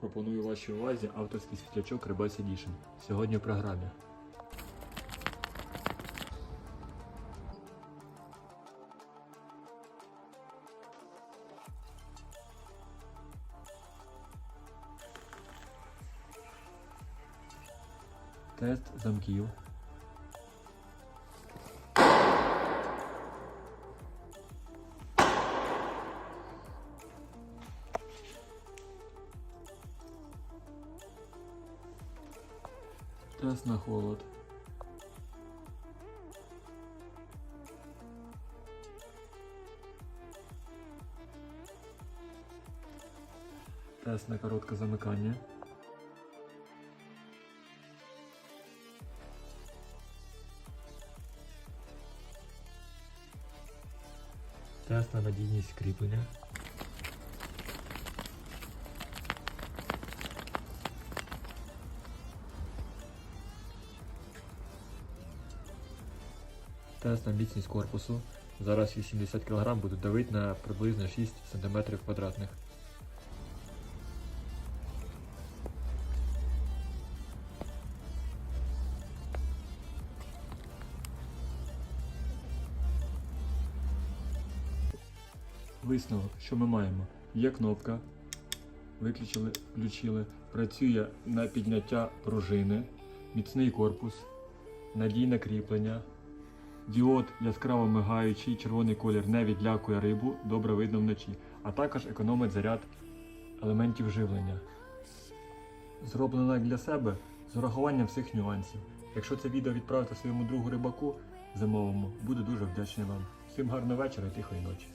Пропоную вашій увазі авторський світлячок Ribas Edition. Сьогодні в програмі. Тест замків. Тест на холод. Тест на коротке замикання. Тест на надійність кріплення. Тест на міцність корпусу. Зараз 80 кг будуть давити на приблизно 6 см квадратних. Висновок, що ми маємо? Є кнопка, виключили, включили, працює на підняття пружини, міцний корпус, надійне кріплення, діод яскраво мигаючий, червоний колір не відлякує рибу, добре видно вночі, а також економить заряд елементів живлення. Зроблено як для себе з урахуванням всіх нюансів. Якщо це відео відправити своєму другу рибаку замовимо, буду дуже вдячний вам. Всім гарного вечора і тихої ночі.